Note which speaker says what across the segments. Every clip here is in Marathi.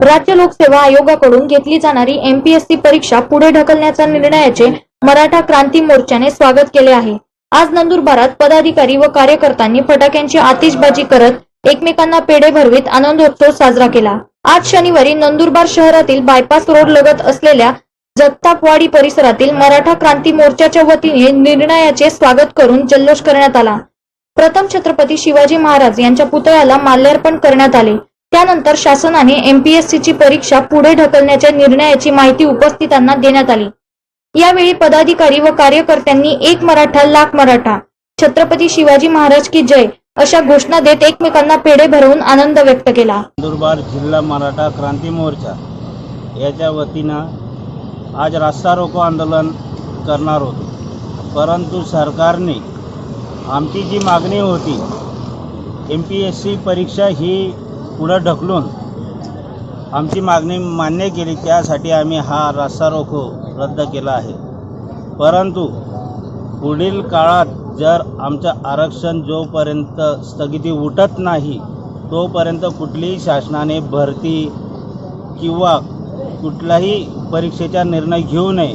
Speaker 1: राज्य लोकसेवा आयोगाकडून घेतली जाणारी एमपीएससी परीक्षा पुढे ढकलण्याच्या निर्णयाचे मराठा क्रांती मोर्चाने स्वागत केले आहे. आज नंदुरबारात पदाधिकारी व कार्यकर्त्यांनी फटाक्यांची आतिषबाजी करत एकमेकांना पेढे भरवीत आनंदोत्सव साजरा केला. आज शनिवारी नंदुरबार शहरातील बायपास रोड लगत असलेल्या जगतापवाडी परिसरातील मराठा क्रांती मोर्चाच्या वतीने निर्णयाचे स्वागत करून जल्लोष करण्यात आला. प्रथम छत्रपती शिवाजी महाराज यांच्या पुतळ्याला माल्यार्पण करण्यात आले. त्यानंतर शासनाने एमपीएससीची परीक्षा पुढे ढकलण्याच्या निर्णयाची माहिती उपस्थितांना देण्यात आली. यावेळी पदाधिकारी व कार्यकर्त्यांनी एक मराठा लाख मराठा छत्रपती शिवाजी महाराज की जय अशा घोषणा देत एकमेकांना पेढे भरवून आनंद व्यक्त केला.
Speaker 2: नंदुरबार जिल्हा मराठा क्रांती मोर्चा याच्या वतीनं आज रास्ता रोको आंदोलन करणार होतो. परंतु सरकारने आमची जी मागणी होती एम पी एस सी परीक्षा ही पुढं ढकलून आमची मागणी मान्य केली त्यासाठी आम्ही हा रस्ता रोखो रद्द केला आहे. परंतु पुढील काळात जर आमचं आरक्षण जोपर्यंत स्थगिती उठत नाही तोपर्यंत कुठलीही शासनाने भरती किंवा कुठलाही परीक्षेचा निर्णय घेऊ नये.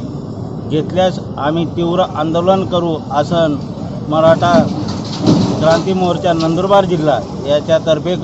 Speaker 2: घेतल्यास आम्ही तीव्र आंदोलन करू असं मराठा क्रांती मोर्चा नंदुरबार जिल्हा याच्यातर्फे